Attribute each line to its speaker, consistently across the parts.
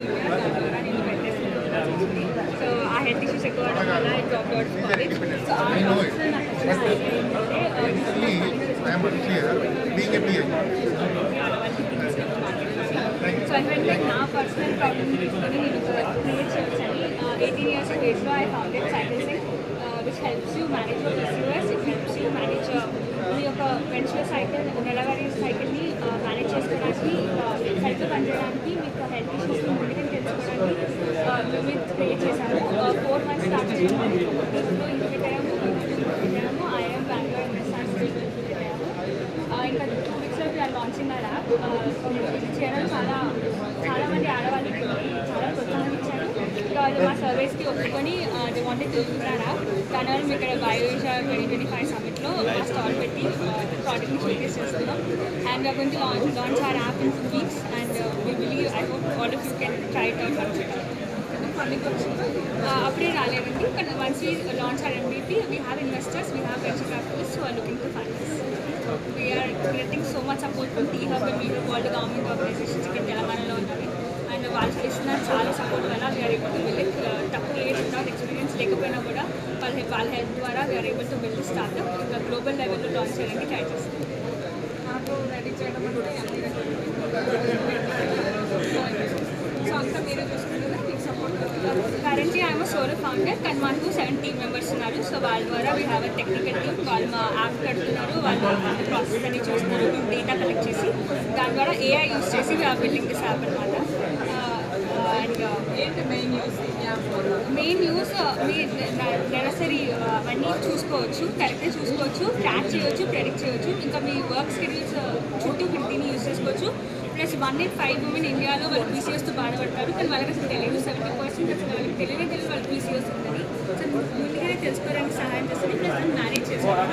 Speaker 1: So I had to at God and I dropped out of college. So I know
Speaker 2: it. I am clear, being a PA.
Speaker 1: So I felt like now personal problem is going to be 18 years of age, so I founded Cyclesync, uh, which helps you manage your business. Menstrual cycle నెలవారీ సైకిల్ని manage చేసుకోవడానికి cycle పనిచేయడానికి మీకు health issues ముందుగా తెలుసుకోవడానికి మేము create చేశాము four months start చేసాము ఇంట్లో ఇంటికి ఐఎమ్ బెంగళూరు ఇంకా టూ వీక్స్లో వీఆర్ లాంచింగ్ ఆ ఇది చేయడం చాలా చాలా మంది ఆడవాళ్ళకి చాలా ప్రోత్సాహం ఇచ్చారు. ఇంకా వాళ్ళు మా సర్వీస్కి ఒప్పుకొని దే వాంటెడ్ టు దానివల్ల మేము ఇక్కడ బయోషా ట్వంటీ ట్వంటీ ఫైవ్ సమ్మిట్లో మా స్టాల్ పెట్టి ప్రోడక్ట్ని షోకేస్ చేస్తున్నాం అండ్ కొంచెం launch launch our app in two weeks and we believe I hope all of you can try it out funding వచ్చింది అప్పుడే రాలేదండి కానీ once we launch our MVP we have investors we have venture capitals who are looking to finance we're getting so much support from T Hub and we're world government organisations ఇక్కడ తెలంగాణలో ఉన్నవి and వాళ్ళు ఇస్తున్న చాలా support వల్ల we are able to build తక్కువ age without experience లేకపోయినా కూడా వాళ్ళ వాళ్ళ హెల్ప్ ద్వారా we're able to build startup ఇంకా గ్లోబల్ లెవెల్లో లాంచ్ చేయడానికి ట్రై చేస్తాం నాకు రెడీ చేయడం సో అంతా మీరు చూసుకుంటారా మీకు support currently I'm solo founder కానీ మనకు సెవెన్ టీమ్ మెంబర్స్ ఉన్నారు సో వాళ్ళ ద్వారా we have a technical team వాళ్ళు మా యాప్ కడుతున్నారు వాళ్ళు ప్రాసెస్ అన్ని చూస్తున్నారు డేటా కలెక్ట్ చేసి దాని ద్వారా ఏఐ యూస్ చేసి we are building this app అనమాట
Speaker 3: మెయిన్ యూస్
Speaker 1: uh, మీ నెలసరి uh, అవన్నీ చూసుకోవచ్చు కరెక్ట్గా చూసుకోవచ్చు ట్రాక్ చేయొచ్చు ప్రెడిక్ట్ చేయొచ్చు ఇంకా మీ వర్క్ స్కెడ్యూల్స్ uh, చుట్టూ దీన్ని యూస్ చేసుకోవచ్చు. Plus one in five women ఇండియాలో వాళ్ళు పీసీఎస్తో బాధపడతారు. కానీ వాళ్ళకి అసలు తెలియదు. సెవెంటీ పర్సెంట్ అసలు వాళ్ళకి తెలియనే తెలియదు వాళ్ళు పీసీఎస్ ఉందని సో ముందుగానే తెలుసుకోవడానికి సహాయం చేస్తుంది. ప్లస్ దాన్ని మేనేజ్ చేస్తారు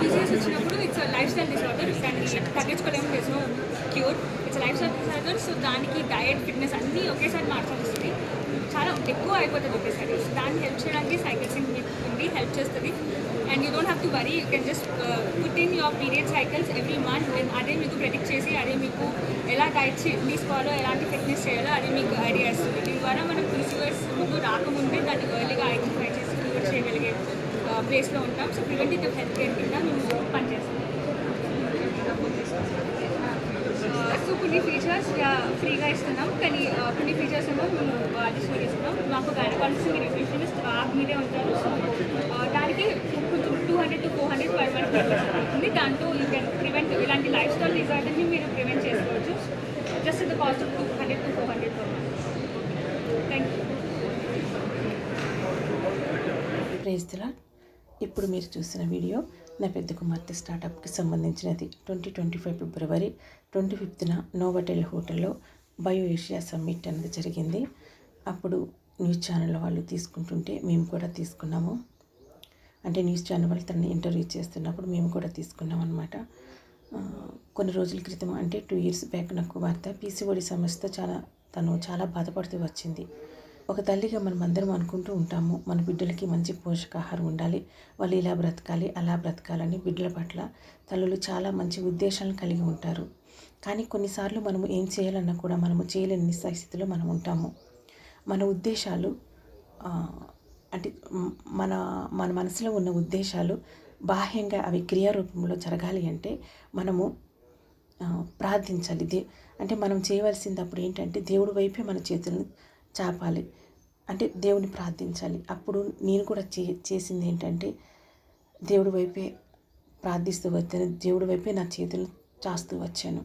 Speaker 1: పీసీఎస్ వచ్చినప్పుడు ఇట్స్ లైఫ్ స్టైల్ డిసార్డర్ దాన్ని తగ్గించుకోలేము. చేసిన cure it's lifestyle disorder so దానికి డయట్ ఫిట్నెస్ అన్నీ ఒకేసారి మార్చాల్సి వస్తుంది. చాలా ఎక్కువ అయిపోతుంది ఒకేసారి. దాన్ని హెల్ప్ చేయడానికి సైకిల్సింగ్ ఉంది హెల్ప్ చేస్తుంది. And you don't have to worry you can just put in your period cycles every month అదే మీకు ప్రెడిక్ట్ చేసి అదే మీకు ఎలా డైట్ తీసుకోవాలో ఎలాంటి ఫిట్నెస్ చేయాలో అదే మీకు ఐడియా ఇస్తుంది. దీని ద్వారా మనం పీసీఓఎస్ ముందు రాకముందే దాన్ని ఎర్లీగా ఐడెంటిఫై చేసి క్యూర్ చేయగలిగే ప్లేస్లో ఉంటాం. సో ప్రివెంటివ్ హెల్త్ కేర్ కింద మేము పనిచేస్తాం. కొన్ని ఫీచర్స్ ఫ్రీగా ఇస్తున్నాం. కానీ కొన్ని ఫీచర్స్ ఏమో మేము అడిషనల్ ఇస్తున్నాం మాకు గైనకాలజిస్ట్ న్యూట్రిషనిస్ట్ యాప్ మీదే ఉంటారు. సో దానికి కొంచెం two hundred to four hundred per month ఉంది దాంట్లో యూ కెన్ ప్రివెంట్ ఇలాంటి లైఫ్ స్టైల్ డిజార్డర్ని మీరు ప్రివెంట్ చేసుకోవచ్చు. Just the cost of two hundred to four hundred per month thank you
Speaker 4: ప్రేస్తులా ఇప్పుడు మీరు చూసిన వీడియో నా పెద్ద కుమార్తె స్టార్టప్కి సంబంధించినది. ట్వంటీ ట్వంటీ ఫైవ్ ఫిబ్రవరి ట్వంటీ ఫిఫ్త్న నోవటెల్ హోటల్లో బయో ఏషియా సమ్మిట్ అనేది జరిగింది. అప్పుడు న్యూస్ ఛానల్ వాళ్ళు తీసుకుంటుంటే మేము కూడా తీసుకున్నాము. అంటే న్యూస్ ఛానల్ వాళ్ళు తనని ఇంటర్వ్యూ చేస్తున్నప్పుడు మేము కూడా తీసుకున్నాం అనమాట కొన్ని రోజుల క్రితం అంటే టూ ఇయర్స్ బ్యాక్ నాకు వార్త పీసీఓడి సమస్యతో చాలా తను చాలా బాధపడుతూ వచ్చింది. ఒక తల్లిగా మనం అందరం అనుకుంటూ ఉంటాము మన బిడ్డలకి మంచి పోషకాహారం ఉండాలి వాళ్ళు ఇలా బ్రతకాలి అలా బ్రతకాలని బిడ్డల పట్ల తల్లులు చాలా మంచి ఉద్దేశాలను కలిగి ఉంటారు. కానీ కొన్నిసార్లు మనము ఏం చేయాలన్నా కూడా మనము చేయలేని నిస్సస్థితిలో మనం ఉంటాము. మన ఉద్దేశాలు అంటే మన మన మనసులో ఉన్న ఉద్దేశాలు బాహ్యంగా అవి క్రియారూపంలో జరగాలి అంటే మనము ప్రార్థించాలి. దే అంటే మనం చేయవలసింది అప్పుడు ఏంటంటే దేవుడి వైపే మన చేతులను చాపాలి. అంటే దేవుని ప్రార్థించాలి. అప్పుడు నేను కూడా చే చేసింది ఏంటంటే దేవుడి వైపే ప్రార్థిస్తూ వచ్చాను. దేవుడి వైపే నా చేతులు చాస్తూ వచ్చాను.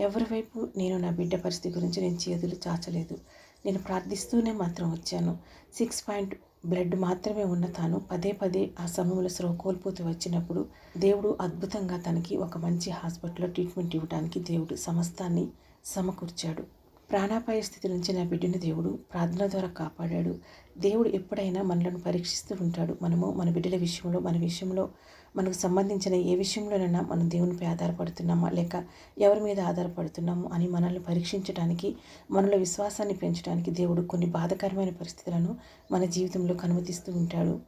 Speaker 4: ఎవరి వైపు నేను నా బిడ్డ పరిస్థితి గురించి నేను చేతులు చాచలేదు. నేను ప్రార్థిస్తూనే మాత్రం వచ్చాను. సిక్స్ పాయింట్ బ్లడ్ మాత్రమే ఉన్న తాను పదే పదే ఆ సమయంలో స్రో కోల్పోతూ వచ్చినప్పుడు దేవుడు అద్భుతంగా తనకి ఒక మంచి హాస్పిటల్లో ట్రీట్మెంట్ ఇవ్వడానికి దేవుడు సమస్తాన్ని సమకూర్చాడు. ప్రాణాపాయ స్థితి నుంచి నా బిడ్డను దేవుడు ప్రార్థన ద్వారా కాపాడాడు. దేవుడు ఎప్పుడైనా మనలను పరీక్షిస్తూ ఉంటాడు. మనము మన బిడ్డల విషయంలో మన విషయంలో మనకు సంబంధించిన ఏ విషయంలోనైనా మనం దేవునిపై ఆధారపడుతున్నామా? లేక ఎవరి మీద ఆధారపడుతున్నాము అని మనల్ని పరీక్షించడానికి మనలో విశ్వాసాన్ని పెంచడానికి దేవుడు కొన్ని బాధకరమైన పరిస్థితులను మన జీవితంలో కనుమతిస్తూ ఉంటాడు.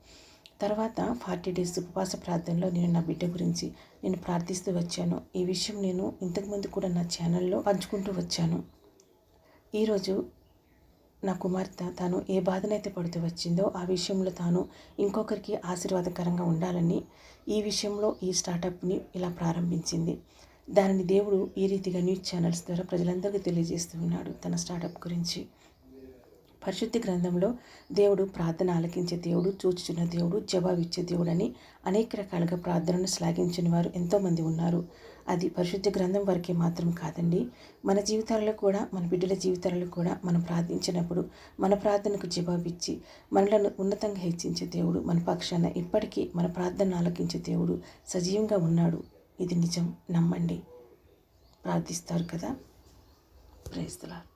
Speaker 4: తర్వాత ఫార్టీ డేస్ ఉపవాస ప్రార్థనలో నేను నా బిడ్డ గురించి నేను ప్రార్థిస్తూ వచ్చాను. ఈ విషయం నేను ఇంతకుముందు కూడా నా ఛానల్లో పంచుకుంటూ వచ్చాను. ఈరోజు నా కుమార్తె తాను ఏ బాధనైతే పడుతూ వచ్చిందో ఆ విషయంలో తాను ఇంకొకరికి ఆశీర్వాదకరంగా ఉండాలని ఈ విషయంలో ఈ స్టార్టప్ని ఇలా ప్రారంభించింది. దానిని దేవుడు ఈ రీతిగా న్యూస్ ఛానల్స్ ద్వారా ప్రజలందరికీ తెలియజేస్తూ ఉన్నాడు తన స్టార్టప్ గురించి. పరిశుద్ధ గ్రంథంలో దేవుడు ప్రార్థన ఆలకించే దేవుడు చూచుచున్న దేవుడు జవాబిచ్చే దేవుడు అని అనేక రకాలుగా ప్రార్థనను శ్లాఘించిన వారు ఎంతోమంది ఉన్నారు. అది పరిశుద్ధ గ్రంథం వరకే మాత్రం కాదండి. మన జీవితాలలో కూడా మన బిడ్డల జీవితాలలో కూడా మనం ప్రార్థించినప్పుడు మన ప్రార్థనకు జవాబిచ్చి మనలను ఉన్నతంగా హెచ్చించే దేవుడు మన పక్షాన ఇప్పటికీ మన ప్రార్థన ఆలకించే దేవుడు సజీవంగా ఉన్నాడు. ఇది నిజం. నమ్మండి. ప్రార్థిస్తారు కదా. ప్రేస్తులారు